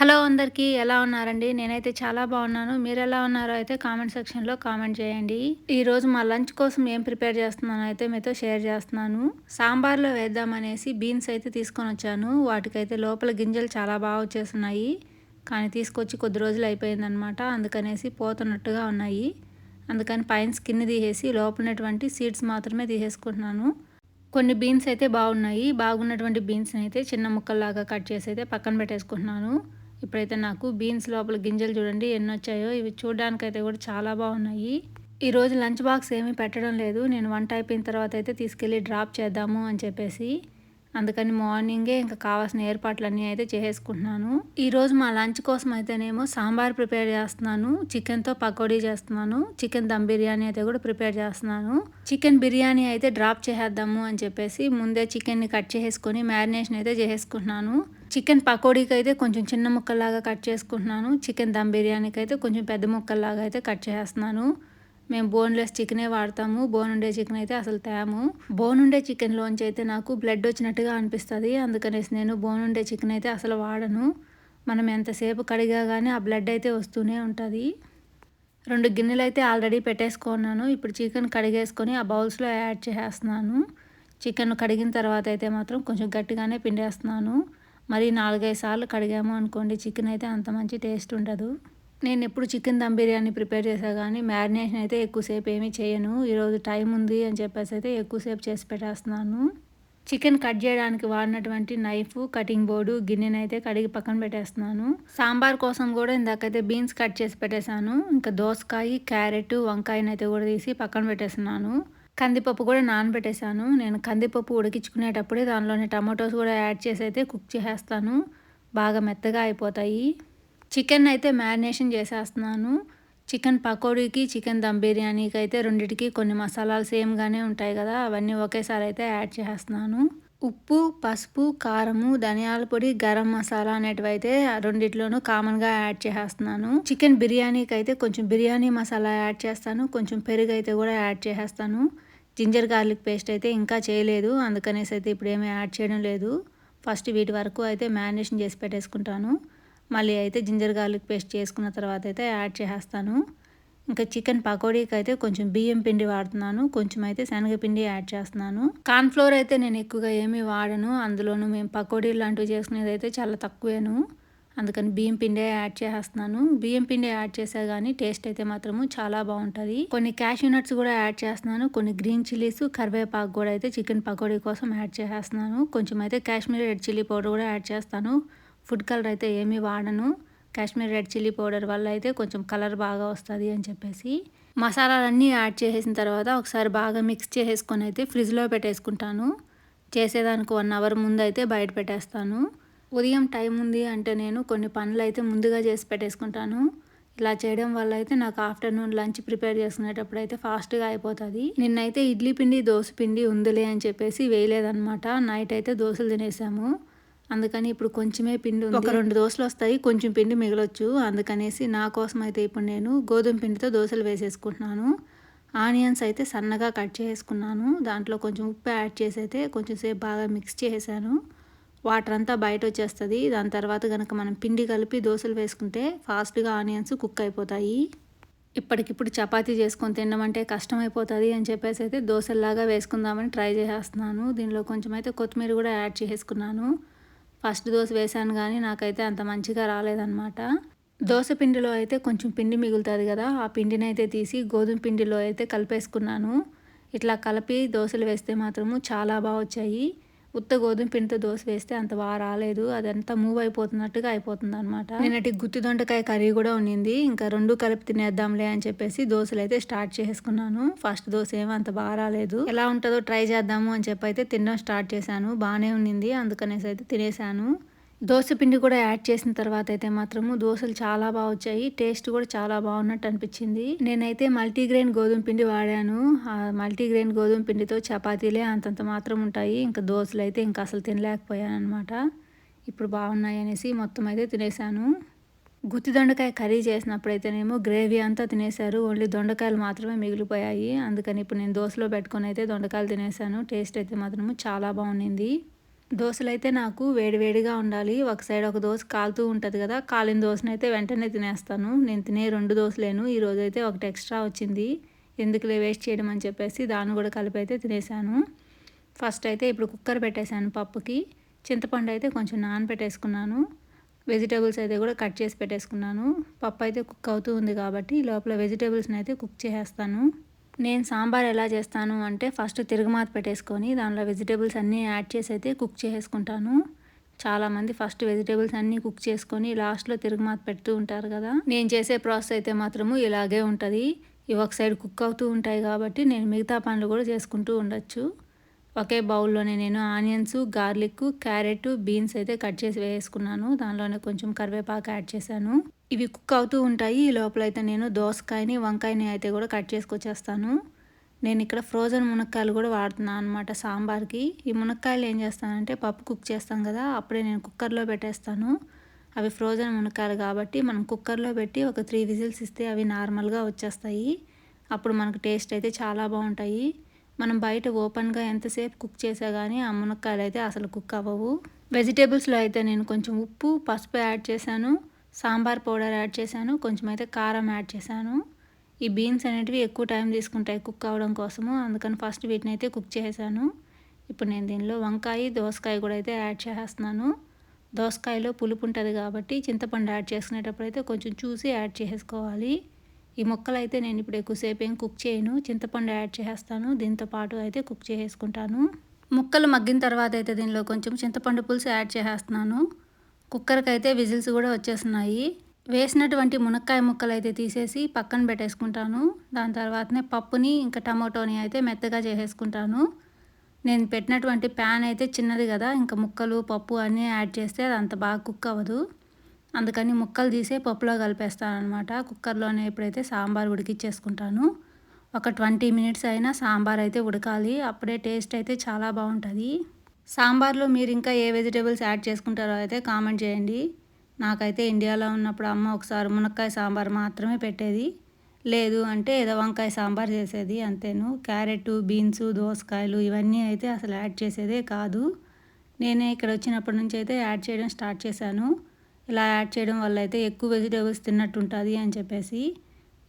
Hello అందరికీ ఎలా ఉన్నారండి? నేనైతే చాలా బాగున్నాను. మీరు ఎలా ఉన్నారో అయితే కామెంట్ సెక్షన్లో కామెంట్ చేయండి. ఈరోజు మా లంచ్ కోసం ఏం ప్రిపేర్ చేస్తున్నానో అయితే మీతో షేర్ చేస్తున్నాను. సాంబార్లో వేద్దామనేసి బీన్స్ అయితే తీసుకొని వచ్చాను. వాటికైతే లోపల గింజలు చాలా బాగా వచ్చేస్తున్నాయి. కానీ తీసుకొచ్చి కొద్ది రోజులు అయిపోయిందనమాట. అందుకనేసి పోతున్నట్టుగా ఉన్నాయి. అందుకని పైన స్కిన్ తీసేసి లోపలటువంటి సీడ్స్ మాత్రమే తీసేసుకుంటున్నాను. కొన్ని బీన్స్ అయితే బాగున్నాయి. బాగున్నటువంటి బీన్స్ని అయితే చిన్న ముక్కల్లాగా కట్ చేసి అయితే పక్కన పెట్టేసుకుంటున్నాను. ఇప్పుడైతే నాకు బీన్స్ లోపల గింజలు చూడండి ఎన్ని వచ్చాయో ఇవి చూడడానికైతే కూడా చాలా బాగున్నాయి. ఈరోజు లంచ్ బాక్స్ ఏమీ పెట్టడం లేదు. నేను వంట అయిపోయిన తర్వాత అయితే తీసుకెళ్ళి డ్రాప్ చేద్దాము అని చెప్పేసి అందుకని మార్నింగే ఇంకా కావాల్సిన ఏర్పాట్లన్నీ అయితే చేసేసుకుంటున్నాను. ఈరోజు మా లంచ్ కోసం అయితేనేమో సాంబార్ ప్రిపేర్ చేస్తున్నాను చికెన్తో పకోడీ చేస్తున్నాను చికెన్ దమ్ బిర్యానీ అయితే కూడా ప్రిపేర్ చేస్తున్నాను. చికెన్ బిర్యానీ అయితే డ్రాప్ చేసేద్దాము అని చెప్పేసి ముందే చికెన్ని కట్ చేసుకొని మ్యారినేషన్ అయితే చేసేసుకుంటున్నాను. చికెన్ పకోడీకి అయితే కొంచెం చిన్న ముక్కల్లాగా కట్ చేసుకుంటున్నాను. చికెన్ దమ్ బిర్యానీకి అయితే కొంచెం పెద్ద ముక్కల్లాగా అయితే కట్ చేస్తున్నాను. మేము బోన్లెస్ చికెనే వాడతాము. బోన్ ఉండే చికెన్ అయితే అసలు తేము. బోన్ ఉండే చికెన్లోంచి అయితే నాకు బ్లడ్ వచ్చినట్టుగా అనిపిస్తుంది. అందుకనేసి నేను బోన్ ఉండే చికెన్ అయితే అసలు వాడను. మనం ఎంతసేపు కడిగా కానీ ఆ బ్లడ్ అయితే వస్తూనే ఉంటుంది. రెండు గిన్నెలు అయితే ఆల్రెడీ పెట్టేసుకున్నాను. ఇప్పుడు చికెన్ కడిగేసుకొని ఆ బౌల్స్లో యాడ్ చేసేస్తున్నాను. చికెన్ కడిగిన తర్వాత అయితే మాత్రం కొంచెం గట్టిగానే పిండేస్తున్నాను. మరి నాలుగైదు సార్లు కడిగాము అనుకోండి చికెన్ అయితే అంత మంచి టేస్ట్ ఉండదు. నేను ఎప్పుడు చికెన్ దమ్ బిర్యానీ ప్రిపేర్ చేసా కానీ మ్యారినేషన్ అయితే ఎక్కువసేపు ఏమీ చేయను. ఈరోజు టైం ఉంది అని చెప్పేసి అయితే ఎక్కువసేపు చేసి పెట్టేస్తున్నాను. చికెన్ కట్ చేయడానికి వాడినటువంటి నైఫ్ కటింగ్ బోర్డు గిన్నెనైతే అయితే కడిగి పక్కన పెట్టేస్తున్నాను. సాంబార్ కోసం కూడా ఇందాకైతే బీన్స్ కట్ చేసి పెట్టేశాను. ఇంకా దోసకాయ క్యారెట్ వంకాయనైతే కూడా తీసి పక్కన పెట్టేస్తున్నాను. కందిపప్పు కూడా నానబెట్టేశాను. నేను కందిపప్పు ఉడికించుకునేటప్పుడే దానిలోని టమాటోస్ కూడా యాడ్ చేసి అయితే కుక్ చేసేస్తాను. బాగా మెత్తగా అయిపోతాయి. చికెన్ అయితే మ్యారినేషన్ చేసేస్తున్నాను. చికెన్ పకోడీకి చికెన్ దమ్ బిర్యానీకి అయితే రెండింటికి కొన్ని మసాలాలు సేమ్గానే ఉంటాయి కదా అవన్నీ ఒకేసారి అయితే యాడ్ చేస్తున్నాను ఉప్పు పసుపు కారము ధనియాల పొడి గరం మసాలా అనేటివి అయితే రెండిట్లోనూ కామన్గా యాడ్ చేసేస్తున్నాను. చికెన్ బిర్యానీకి అయితే కొంచెం బిర్యానీ మసాలా యాడ్ చేస్తాను. కొంచెం పెరుగు అయితే కూడా యాడ్ చేసేస్తాను. జింజర్ గార్లిక్ పేస్ట్ అయితే ఇంకా చేయలేదు. అందుకనేసి అయితే ఇప్పుడు ఏమీ యాడ్ చేయడం లేదు. ఫస్ట్ వీటి వరకు అయితే మ్యారినేషన్ చేసి పెట్టేసుకుంటాను. మళ్ళీ అయితే జింజర్ గార్లిక్ పేస్ట్ చేసుకున్న తర్వాత అయితే యాడ్ చేసేస్తాను. ఇంకా చికెన్ పకోడీకి అయితే కొంచెం బియ్యం పిండి వాడుతున్నాను. కొంచెం అయితే శనగపిండి యాడ్ చేస్తున్నాను. కార్న్ఫ్లోర్ అయితే నేను ఎక్కువగా ఏమీ వాడను. అందులోనూ మేము పకోడీ లాంటివి చేసుకునేది అయితే చాలా తక్కువేను. అందుకని బియ్యం పిండే యాడ్ చేస్తున్నాను బియ్యం పిండి యాడ్ చేసా కానీ టేస్ట్ అయితే మాత్రము చాలా బాగుంటుంది. కొన్ని క్యాషూ నట్స్ కూడా యాడ్ చేస్తున్నాను. కొన్ని గ్రీన్ చిల్లీస్ కరివేపాకు కూడా అయితే చికెన్ పకోడీ కోసం యాడ్ చేసేస్తున్నాను. కొంచెం అయితే కాశ్మీర్ రెడ్ చిల్లీ పౌడర్ కూడా యాడ్ చేస్తాను. ఫుడ్ కలర్ అయితే ఏమీ వాడను. కాశ్మీర్ రెడ్ చిల్లీ పౌడర్ వల్ల అయితే కొంచెం కలర్ బాగా వస్తుంది అని చెప్పేసి. మసాలాలన్నీ యాడ్ చేసేసిన తర్వాత ఒకసారి బాగా మిక్స్ చేసేసుకొని అయితే ఫ్రిడ్జ్లో పెట్టేసుకుంటాను. చేసేదానికి వన్ అవర్ ముందు అయితే బయట పెట్టేస్తాను. ఉదయం టైం ఉంది అంటే నేను కొన్ని పనులు అయితే ముందుగా చేసి పెట్టేసుకుంటాను. ఇలా చేయడం వల్ల అయితే నాకు ఆఫ్టర్నూన్ లంచ్ ప్రిపేర్ చేసుకునేటప్పుడు అయితే ఫాస్ట్గా అయిపోతుంది. నిన్నైతే ఇడ్లీ పిండి దోశ పిండి ఉందిలే అని చెప్పేసి వేయలేదనమాట నైట్ అయితే దోశలు తినేసాము. అందుకని ఇప్పుడు కొంచెమే పిండి ఒక రెండు దోశలు వస్తాయి కొంచెం పిండి మిగలొచ్చు. అందుకనేసి నా కోసం అయితే ఇప్పుడు నేను గోధుమ పిండితో దోశలు వేసేసుకుంటున్నాను. ఆనియన్స్ అయితే సన్నగా కట్ చేసుకున్నాను. దాంట్లో కొంచెం ఉప్పు యాడ్ చేసి అయితే కొంచెం సేపు బాగా మిక్స్ చేసాను వాటర్ అంతా బయట వచ్చేస్తుంది దాని తర్వాత కనుక మనం పిండి కలిపి దోశలు వేసుకుంటే ఫాస్ట్గా ఆనియన్స్ కుక్ అయిపోతాయి. ఇప్పటికిప్పుడు చపాతీ చేసుకొని తినమంటే కష్టం కష్టమైపోతుంది అని చెప్పేసి అయితే దోశల్లాగా వేసుకుందామని ట్రై చేసేస్తున్నాను. దీనిలో కొంచెం అయితే కొత్తిమీర కూడా యాడ్ చేసుకున్నాను ఫస్ట్ దోశ వేసాను కానీ నాకైతే అంత మంచిగా రాలేదన్నమాట. దోశ పిండిలో అయితే కొంచెం పిండి మిగులుతుంది కదా ఆ పిండిని అయితే తీసి గోధుమ పిండిలో అయితే కలిపేసుకున్నాను. ఇట్లా కలిపి దోశలు వేస్తే మాత్రము చాలా బాగా వచ్చాయి ఉత్త గోధుమ పిండితో దోశ వేస్తే అంత బాగా రాలేదు. అదంతా మూవ్ అయిపోతున్నట్టుగా అయిపోతుంది అనమాట నేనటి గుత్తి దొండకాయ కర్రీ కూడా ఉండింది. ఇంకా రెండు కలిపి తినేద్దాంలే అని చెప్పేసి దోశలు అయితే స్టార్ట్ చేసుకున్నాను ఫస్ట్ దోశ ఏమో అంత బాగా రాలేదు. ఎలా ఉంటుందో ట్రై చేద్దాము అని చెప్పి అయితే తినడం స్టార్ట్ చేశాను. బాగానే ఉండింది. అందుకనేసి అయితే తినేసాను. దోశ పిండి కూడా యాడ్ చేసిన తర్వాత అయితే మాత్రము దోశలు చాలా బాగా వచ్చాయి. టేస్ట్ కూడా చాలా బాగున్నట్టు అనిపించింది. నేనైతే మల్టీగ్రెయిన్ గోధుమ పిండి వాడాను. ఆ మల్టీగ్రెయిన్ గోధుమ పిండితో చపాతీలే అంతంత మాత్రం ఉంటాయి. ఇంకా దోశలు అయితే ఇంకా అసలు తినలేకపోయాను అనమాట ఇప్పుడు బాగున్నాయి అనేసి మొత్తం అయితే తినేసాను. గుత్తి దొండకాయ కర్రీ చేసినప్పుడైతేనేమో గ్రేవీ అంతా తినేశారు. ఓన్లీ దొండకాయలు మాత్రమే మిగిలిపోయాయి. అందుకని ఇప్పుడు నేను దోశలో పెట్టుకొని అయితే దొండకాయలు తినేసాను. టేస్ట్ అయితే మాత్రము చాలా బాగుండింది. దోశలు అయితే నాకు వేడివేడిగా ఉండాలి. ఒక సైడ్ ఒక దోశ కాలుతూ ఉంటుంది కదా కాలిన దోశనైతే వెంటనే తినేస్తాను. నేను తినే రెండు దోశలేను. ఈరోజు అయితే ఒకటి ఎక్స్ట్రా వచ్చింది. ఎందుకులే వేస్ట్ చేయడం అని చెప్పేసి దాన్ని కూడా కలిపి అయితే తినేసాను. ఫస్ట్ అయితే ఇప్పుడు కుక్కర్ పెట్టేశాను పప్పుకి. చింతపండు అయితే కొంచెం నానబెట్టేసుకున్నాను. వెజిటేబుల్స్ అయితే కూడా కట్ చేసి పెట్టేసుకున్నాను. పప్పు అయితే కుక్ అవుతూ ఉంది కాబట్టి లోపల వెజిటేబుల్స్ని అయితే కుక్ చేసేస్తాను. నేను సాంబార్ ఎలా చేస్తాను అంటే ఫస్ట్ తిరుగుమాత పెట్టేసుకొని దానిలో వెజిటేబుల్స్ అన్నీ యాడ్ చేసి అయితే కుక్ చేసుకుంటాను. చాలామంది ఫస్ట్ వెజిటేబుల్స్ అన్నీ కుక్ చేసుకొని లాస్ట్లో తిరుగుమాత పెడుతూ ఉంటారు కదా. నేను చేసే ప్రాసెస్ అయితే మాత్రము ఇలాగే ఉంటుంది. ఇవి ఒక సైడ్ కుక్ అవుతూ ఉంటాయి కాబట్టి నేను మిగతా పనులు కూడా చేసుకుంటూ ఉండొచ్చు. ఒకే బౌల్లోనే నేను ఆనియన్స్ గార్లిక్ క్యారెట్ బీన్స్ అయితే కట్ చేసి వేసుకున్నాను. దానిలోనే కొంచెం కరివేపాకు యాడ్ చేశాను. ఇవి కుక్ అవుతూ ఉంటాయి. ఈ లోపల అయితే నేను దోసకాయని వంకాయని అయితే కూడా కట్ చేసుకొచ్చేస్తాను. నేను ఇక్కడ ఫ్రోజన్ మునక్కాయలు కూడా వాడుతున్నాను అనమాట సాంబార్కి. ఈ మునక్కాయలు ఏం చేస్తానంటే పప్పు కుక్ చేస్తాం కదా అప్పుడే నేను కుక్కర్లో పెట్టేస్తాను. అవి ఫ్రోజన్ మునక్కాయలు కాబట్టి మనం కుక్కర్లో పెట్టి ఒక త్రీ విజిల్స్ ఇస్తే అవి నార్మల్గా వచ్చేస్తాయి. అప్పుడు మనకు టేస్ట్ అయితే చాలా బాగుంటాయి. మనం బయట ఓపెన్గా ఎంతసేపు కుక్ చేసా కానీ ఆ మునక్కాయలు అయితే అసలు కుక్ అవ్వవు. వెజిటేబుల్స్లో అయితే నేను కొంచెం ఉప్పు పసుపు యాడ్ చేశాను. సాంబార్ పౌడర్ యాడ్ చేశాను కొంచెం అయితే కారం యాడ్ చేశాను. ఈ బీన్స్ అనేటివి ఎక్కువ టైం తీసుకుంటాయి కుక్ అవ్వడం కోసము అందుకని ఫస్ట్ వీటిని అయితే కుక్ చేశాను ఇప్పుడు నేను దీనిలో వంకాయ దోసకాయ కూడా అయితే యాడ్ చేసేస్తున్నాను. దోసకాయలో పులుపు ఉంటుంది కాబట్టి చింతపండు యాడ్ చేసుకునేటప్పుడు అయితే కొంచెం చూసి యాడ్ చేసుకోవాలి. ఈ ముక్కలు అయితే నేను ఇప్పుడు ఎక్కువసేపు ఏం కుక్ చేయను చింతపండు యాడ్ చేసేస్తాను దీంతో పాటు అయితే కుక్ చేసుకుంటాను. ముక్కలు మగ్గిన తర్వాత అయితే దీనిలో కొంచెం చింతపండు పులుసు యాడ్ చేసేస్తున్నాను. కుక్కర్కి అయితే విజిల్స్ కూడా వచ్చేస్తున్నాయి. వేసినటువంటి మునక్కాయ ముక్కలు అయితే తీసేసి పక్కన పెట్టేసుకుంటాను. దాని తర్వాతనే పప్పుని ఇంకా టమాటోని అయితే మెత్తగా చేసేసుకుంటాను. నేను పెట్టినటువంటి ప్యాన్ అయితే చిన్నది కదా ఇంకా ముక్కలు పప్పు అన్నీ యాడ్ చేస్తే అది అంత బాగా కుక్ అవ్వదు. అందుకని ముక్కలు తీసే పప్పులో కలిపేస్తాను అనమాట కుక్కర్లోనే ఎప్పుడైతే సాంబార్ ఉడికిచ్చేసుకుంటాను. ఒక ట్వంటీ మినిట్స్ అయినా సాంబార్ అయితే ఉడకాలి. అప్పుడే టేస్ట్ అయితే చాలా బాగుంటుంది. సాంబార్లో మీరు ఇంకా ఏ వెజిటేబుల్స్ యాడ్ చేసుకుంటారో అయితే కామెంట్ చేయండి. నాకైతే ఇండియాలో ఉన్నప్పుడు అమ్మ ఒకసారి మునక్కాయ సాంబార్ మాత్రమే పెట్టేది. లేదు అంటే ఏదో వంకాయ సాంబార్ చేసేది అంతేను. క్యారెట్ బీన్స్ దోసకాయలు ఇవన్నీ అయితే అసలు యాడ్ చేసేదే కాదు. నేనే ఇక్కడ వచ్చినప్పటి నుంచి అయితే యాడ్ చేయడం స్టార్ట్ చేశాను. ఇలా యాడ్ చేయడం వల్ల అయితే ఎక్కువ వెజిటేబుల్స్ తిన్నట్టు ఉంటుంది అని చెప్పేసి.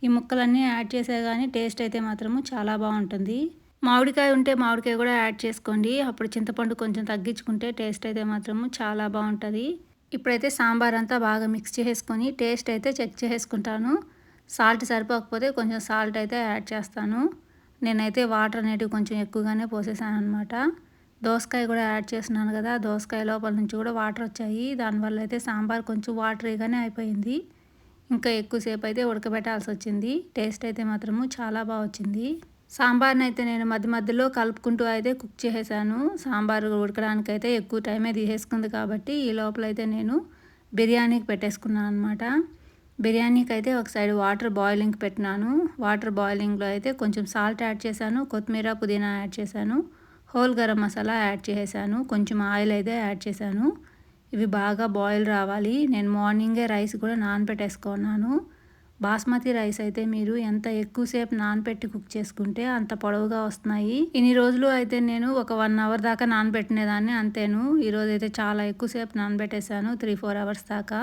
ఈ ముక్కలన్నీ యాడ్ చేసే కానీ టేస్ట్ అయితే మాత్రము చాలా బాగుంటుంది. మామిడికాయ ఉంటే మామిడికాయ కూడా యాడ్ చేసుకోండి. అప్పుడు చింతపండు కొంచెం తగ్గించుకుంటే టేస్ట్ అయితే మాత్రము చాలా బాగుంటుంది. ఇప్పుడైతే సాంబార్ అంతా బాగా మిక్స్ చేసుకొని టేస్ట్ అయితే చెక్ చేసుకుంటాను. సాల్ట్ సరిపోకపోతే కొంచెం సాల్ట్ అయితే యాడ్ చేస్తాను. నేనైతే వాటర్ అనేటివి కొంచెం ఎక్కువగానే పోసేసాను అనమాట దోసకాయ కూడా యాడ్ చేస్తున్నాను కదా దోసకాయ లోపల నుంచి కూడా వాటర్ వచ్చాయి. దానివల్ల అయితే సాంబార్ కొంచెం వాటరీగానే అయిపోయింది. ఇంకా ఎక్కువసేపు అయితే ఉడకబెట్టాల్సి వచ్చింది. టేస్ట్ అయితే మాత్రము చాలా బాగా వచ్చింది. సాంబార్ని అయితే నేను మధ్య మధ్యలో కలుపుకుంటూ అయితే కుక్ చేసేసాను. సాంబార్ ఉడకడానికైతే ఎక్కువ టైమే తీసేసుకుంది కాబట్టి ఈ లోపల అయితే నేను బిర్యానీకి పెట్టేసుకున్నాను అనమాట బిర్యానీకి అయితే ఒక సైడ్ వాటర్ బాయిలింగ్కి పెట్టినాను. వాటర్ బాయిలింగ్లో అయితే కొంచెం సాల్ట్ యాడ్ చేశాను. కొత్తిమీర పుదీనా యాడ్ చేశాను. హోల్ గరం మసాలా యాడ్ చేశాను కొంచెం ఆయిల్ అయితే యాడ్ చేశాను. ఇవి బాగా బాయిల్ రావాలి. నేను మార్నింగే రైస్ కూడా నానబెట్టేసుకున్నాను. బాస్మతి రైస్ అయితే మీరు ఎంత ఎక్కువసేపు నానబెట్టి కుక్ చేసుకుంటే అంత పొడవుగా వస్తున్నాయి. ఇన్ని రోజులు అయితే నేను ఒక వన్ అవర్ దాకా నానబెట్టినేదాన్ని అంతేను. ఈరోజు అయితే చాలా ఎక్కువసేపు నానబెట్టేశాను త్రీ ఫోర్ అవర్స్ దాకా.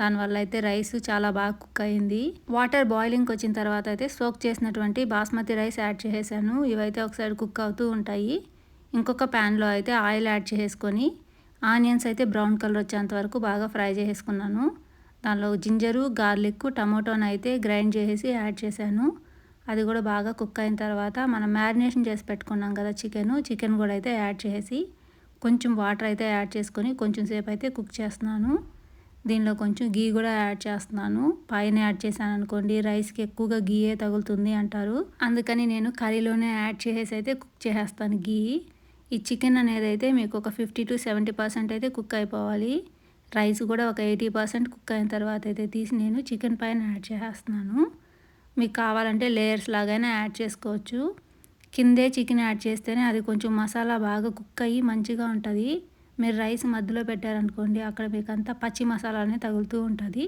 దానివల్ల అయితే రైస్ చాలా బాగా కుక్ అయింది. వాటర్ బాయిలింగ్కి వచ్చిన తర్వాత అయితే సోక్ చేసినటువంటి బాస్మతి రైస్ యాడ్ చేసేసాను. ఇవైతే ఒకసారి కుక్ అవుతూ ఉంటాయి. ఇంకొక ప్యాన్లో అయితే ఆయిల్ యాడ్ చేసుకొని ఆనియన్స్ అయితే బ్రౌన్ కలర్ వచ్చేంత వరకు బాగా ఫ్రై చేసుకున్నాను. దానిలో జింజరు గార్లిక్ టమాటోని అయితే గ్రైండ్ చేసి యాడ్ చేశాను. అది కూడా బాగా కుక్ అయిన తర్వాత మనం మ్యారినేషన్ చేసి పెట్టుకున్నాం కదా చికెన్ చికెన్ కూడా అయితే యాడ్ చేసి కొంచెం వాటర్ అయితే యాడ్ చేసుకొని కొంచెం సేపు అయితే కుక్ చేస్తున్నాను. దీనిలో కొంచెం గీ కూడా యాడ్ చేస్తున్నాను. పైన యాడ్ చేశాను అనుకోండి రైస్కి ఎక్కువగా గీయే తగులుతుంది అంటారు. అందుకని నేను కర్రీలోనే యాడ్ చేసేసి అయితే కుక్ చేసేస్తాను గీ. ఈ చికెన్ అనేది అయితే మీకు ఒక ఫిఫ్టీ టు సెవెంటీ పర్సెంట్ అయితే కుక్ అయిపోవాలి. రైస్ కూడా ఒక ఎయిటీ పర్సెంట్ కుక్ అయిన తర్వాత అయితే తీసి నేను చికెన్ పైన యాడ్ చేసేస్తున్నాను. మీకు కావాలంటే లేయర్స్ లాగైనా యాడ్ చేసుకోవచ్చు. కిందే చికెన్ యాడ్ చేస్తేనే అది కొంచెం మసాలా బాగా కుక్ అయ్యి మంచిగా ఉంటుంది. మీరు రైస్ మధ్యలో పెట్టారనుకోండి అక్కడ మీకు అంతా పచ్చి మసాలానే తగులుతూ ఉంటుంది.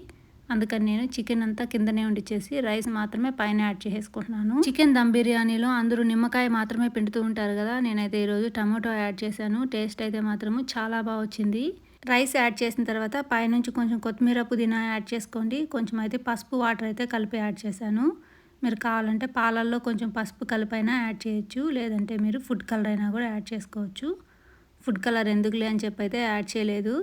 అందుకని నేను చికెన్ అంతా కిందనే ఉండిచ్చేసి రైస్ మాత్రమే పైన యాడ్ చేసుకుంటున్నాను చికెన్ దమ్ బిర్యానీలో అందరూ నిమ్మకాయ మాత్రమే పిండుతూ ఉంటారు కదా నేనైతే ఈరోజు టమాటో యాడ్ చేశాను. టేస్ట్ అయితే మాత్రము చాలా బాగా వచ్చింది. రైస్ యాడ్ చేసిన తర్వాత పైనుంచి కొంచెం కొత్తిమీర పుదీనా యాడ్ చేసుకోండి. కొంచెం అయితే పసుపు వాటర్ అయితే కలిపి యాడ్ చేశాను. మీరు కావాలంటే పాలల్లో కొంచెం పసుపు కలిపైనా యాడ్ చేయొచ్చు. లేదంటే మీరు ఫుడ్ కలర్ అయినా కూడా యాడ్ చేసుకోవచ్చు. ఫుడ్ కలర్ ఎందుకులే అని చెప్పి అయితే యాడ్ చేయలేదు.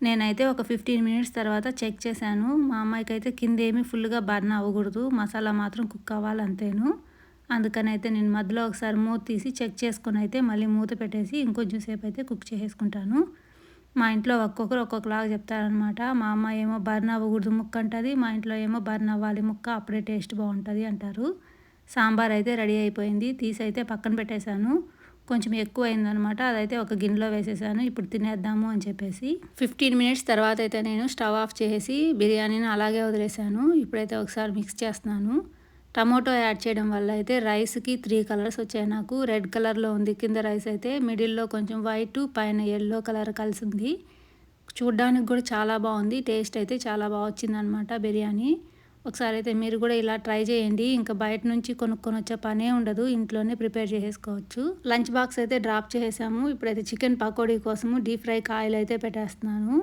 నేనైతే ఒక ఫిఫ్టీన్ మినిట్స్ తర్వాత చెక్ చేశాను. మా అమ్మాయికి అయితే కింద ఏమీ ఫుల్గా బర్న్ అవ్వకూడదు. మసాలా మాత్రం కుక్ అవ్వాలి అంతేను. అందుకని అయితే నేను మధ్యలో ఒకసారి మూత తీసి చెక్ చేసుకుని అయితే మళ్ళీ మూత పెట్టేసి ఇంకొంచెం సేపు అయితే కుక్ చేసుకుంటాను. మా ఇంట్లో ఒక్కొక్కరు ఒక్కొక్కలాగా చెప్తారనమాట మా అమ్మ ఏమో బర్న్ అవ్వకూడదు ముక్క అంటుంది మా ఇంట్లో ఏమో బర్న్ అవ్వాలి ముక్క అప్పుడే టేస్ట్ బాగుంటుంది అంటారు. సాంబార్ అయితే రెడీ అయిపోయింది తీసి అయితే పక్కన పెట్టేశాను. కొంచెం ఎక్కువ అయిందనమాట అదైతే ఒక గిన్నెలో వేసేసాను ఇప్పుడు తినేద్దాము అని చెప్పేసి. ఫిఫ్టీన్ మినిట్స్ తర్వాత అయితే నేను స్టవ్ ఆఫ్ చేసి బిర్యానీని అలాగే వదిలేసాను ఇప్పుడైతే ఒకసారి మిక్స్ చేస్తున్నాను. టమోటో యాడ్ చేయడం వల్ల అయితే రైస్కి త్రీ కలర్స్ వచ్చాయి నాకు. రెడ్ కలర్లో ఉంది. కింద రైస్ అయితే మిడిల్లో కొంచెం వైట్ పైన ఎల్లో కలర్ కలిసింది. చూడ్డానికి కూడా చాలా బాగుంది. టేస్ట్ అయితే చాలా బాగా వచ్చిందనమాట బిర్యానీ. ఒకసారి అయితే మీరు కూడా ఇలా ట్రై చేయండి. ఇంకా బయట నుంచి కొనుక్కొని వచ్చే పనే ఉండదు. ఇంట్లోనే ప్రిపేర్ చేసేసుకోవచ్చు. లంచ్ బాక్స్ అయితే డ్రాప్ చేసాము ఇప్పుడైతే చికెన్ పకోడీ కోసము డీప్ ఫ్రైకి ఆయిల్ అయితే పెట్టేస్తున్నాను.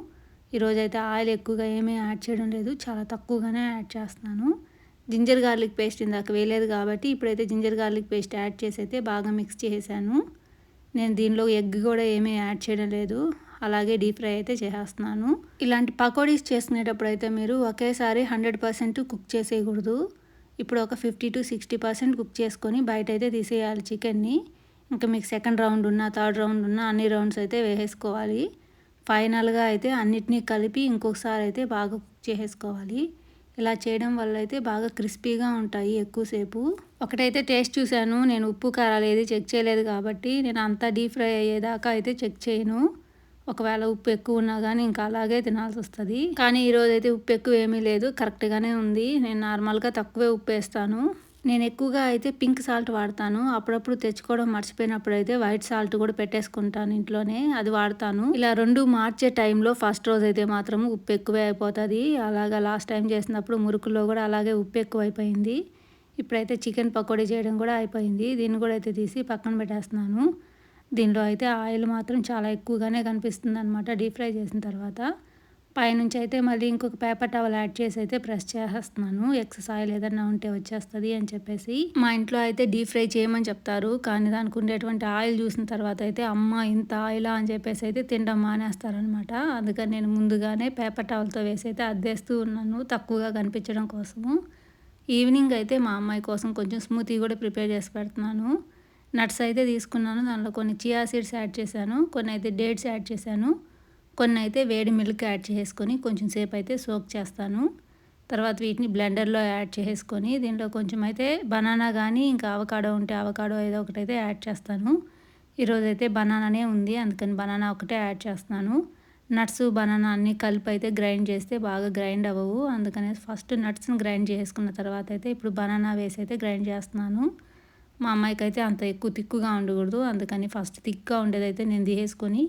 ఈరోజు అయితే ఆయిల్ ఎక్కువగా ఏమీ యాడ్ చేయడం లేదు. చాలా తక్కువగానే యాడ్ చేస్తున్నాను. జింజర్ గార్లిక్ పేస్ట్ ఇందాక వేయలేదు కాబట్టి ఇప్పుడైతే జింజర్ గార్లిక్ పేస్ట్ యాడ్ చేసి అయితే బాగా మిక్స్ చేసాను నేను దీనిలో ఎగ్ కూడా ఏమీ యాడ్ చేయడం లేదు. అలాగే డీప్ ఫ్రై అయితే చేసేస్తున్నాను. ఇలాంటి పకోడీస్ చేసుకునేటప్పుడు అయితే మీరు ఒకేసారి హండ్రెడ్ పర్సెంట్ కుక్ చేసేయకూడదు. ఇప్పుడు ఒక fifty to sixty percent cook చేసుకొని బయట అయితే తీసేయాలి చికెన్ని. ఇంకా మీకు సెకండ్ రౌండ్ ఉన్న థర్డ్ రౌండ్ ఉన్న అన్ని రౌండ్స్ అయితే వేసేసుకోవాలి. ఫైనల్గా అయితే అన్నిటినీ కలిపి ఇంకొకసారి అయితే బాగా కుక్ చేసేసుకోవాలి. ఇలా చేయడం వల్ల అయితే బాగా క్రిస్పీగా ఉంటాయి ఎక్కువసేపు. ఒకటైతే టేస్ట్ చూశాను. నేను ఉప్పు కారాలు ఏది చెక్ చేయలేదు కాబట్టి నేను అంతా డీప్ ఫ్రై అయ్యేదాకా అయితే చెక్ చేయను. ఒకవేళ ఉప్పు ఎక్కువ ఉన్నా కానీ ఇంకా అలాగే తినాల్సి వస్తుంది. కానీ ఈరోజు అయితే ఉప్పు ఎక్కువ ఏమీ లేదు. కరెక్ట్గానే ఉంది. నేను నార్మల్గా తక్కువే ఉప్పు వేస్తాను. నేను ఎక్కువగా అయితే పింక్ సాల్ట్ వాడతాను. అప్పుడప్పుడు తెచ్చుకోవడం మర్చిపోయినప్పుడు అయితే వైట్ సాల్ట్ కూడా పెట్టేసుకుంటాను ఇంట్లోనే అది వాడతాను. ఇలా రెండు మార్చే టైంలో ఫస్ట్ రోజు అయితే మాత్రం ఉప్పు ఎక్కువే అయిపోతుంది. అలాగా లాస్ట్ టైం చేసినప్పుడు మురుకులో కూడా అలాగే ఉప్పు ఎక్కువ అయిపోయింది ఇప్పుడైతే చికెన్ పకోడీ చేయడం కూడా అయిపోయింది. దీన్ని కూడా అయితే తీసి పక్కన పెట్టేస్తున్నాను. దీనిలో అయితే ఆయిల్ మాత్రం చాలా ఎక్కువగానే కనిపిస్తుంది అనమాట డీప్ ఫ్రై చేసిన తర్వాత. పైనుంచి అయితే మళ్ళీ ఇంకొక పేపర్ టవల్ యాడ్ చేసి అయితే ప్రెస్ చేసేస్తున్నాను. ఎక్సెస్ ఆయిల్ ఏదన్నా ఉంటే వచ్చేస్తుంది అని చెప్పేసి. మా ఇంట్లో అయితే డీప్ ఫ్రై చేయమని చెప్తారు. కానీ దానికి ఉండేటువంటి ఆయిల్ చూసిన తర్వాత అయితే అమ్మ ఇంత ఆయిలా అని చెప్పేసి అయితే తినడం మానేస్తారనమాట అందుకని నేను ముందుగానే పేపర్ టవల్తో వేసి అయితే అద్దేస్తూ ఉన్నాను తక్కువగా కనిపించడం కోసము. ఈవినింగ్ అయితే మా అమ్మాయి కోసం కొంచెం స్మూతీ కూడా ప్రిపేర్ చేసి పెడుతున్నాను. నట్స్ అయితే తీసుకున్నాను. దానిలో కొన్ని చియా సీడ్స్ యాడ్ చేశాను. కొన్ని అయితే డేట్స్ యాడ్ చేశాను. కొన్ని అయితే వేడి మిల్క్ యాడ్ చేసుకొని కొంచెం సేపు అయితే సోక్ చేస్తాను. తర్వాత వీటిని బ్లెండర్లో యాడ్ చేసుకొని దీంట్లో కొంచెం అయితే బనానా కానీ ఇంకా అవకాడో ఉంటే అవకాడో ఏదో ఒకటైతే యాడ్ చేస్తాను. ఈరోజు అయితే బనానానే ఉంది అందుకని బనానా ఒకటే యాడ్ చేస్తున్నాను. నట్స్ బనానా అన్నీ కలిపి అయితే గ్రైండ్ చేస్తే బాగా గ్రైండ్ అవ్వవు. అందుకనే ఫస్ట్ నట్స్ని గ్రైండ్ చేసుకున్న తర్వాత అయితే ఇప్పుడు బనానా వేసి అయితే గ్రైండ్ చేస్తున్నాను. మా అమ్మాయికి అయితే అంత ఎక్కువ తిక్కుగా ఉండకూడదు అందుకని ఫస్ట్ థిక్గా ఉండేదైతే నేను తీసేసుకొని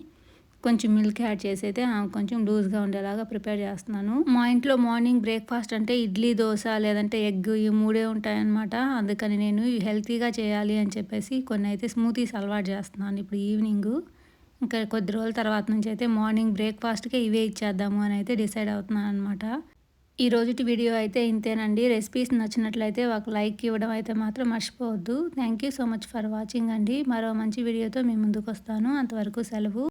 కొంచెం మిల్క్ యాడ్ చేసి అయితే కొంచెం లూజ్గా ఉండేలాగా ప్రిపేర్ చేస్తున్నాను. మా ఇంట్లో మార్నింగ్ బ్రేక్ఫాస్ట్ అంటే ఇడ్లీ దోశ లేదంటే ఎగ్ ఈ మూడే ఉంటాయన్నమాట. అందుకని నేను హెల్తీగా చేయాలి అని చెప్పేసి కొన్ని అయితే స్మూతీస్ అలవాటు చేస్తున్నాను ఇప్పుడు ఈవినింగ్. ఇంకా కొద్ది రోజుల తర్వాత నుంచి అయితే మార్నింగ్ బ్రేక్ఫాస్ట్కే ఇవే ఇచ్చేద్దాము అని అయితే డిసైడ్ అవుతున్నాను అనమాట ఈ రోజుటి వీడియో అయితే ఇంతేనండి. రెసిపీస్ నచ్చినట్లయితే ఒక లైక్ ఇవ్వడం అయితే మాత్రం మర్చిపోవద్దు. Thank you so much for watching అండి. మరో మంచి వీడియోతో మీ ముందుకు వస్తాను అంతవరకు సెలవు.